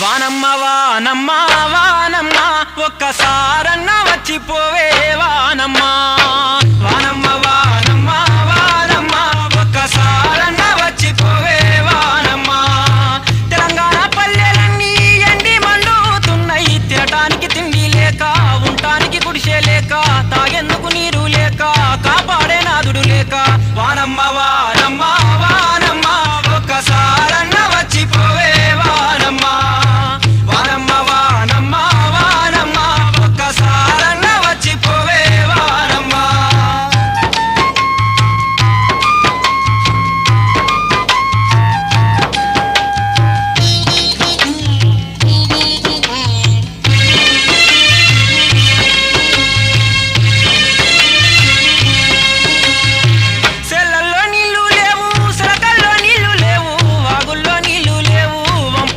వానమ్మ వానమ్మ వానమ్మ ఒక్కసారన్న వచ్చిపోవే వానమ్మ. వానమ్మ వానమ్మ వానమ్మ ఒక్కసారన్న వచ్చిపోవే వానమ్మ. తెలంగాణ పల్లెలన్నీ ఎండి మండుతున్నాయి. తినటానికి తిండి లేక ఉండటానికి గుడిసే లేక తాగేందుకు నీరు లేక కాపాడే నాదుడు లేక. వానమ్మ వా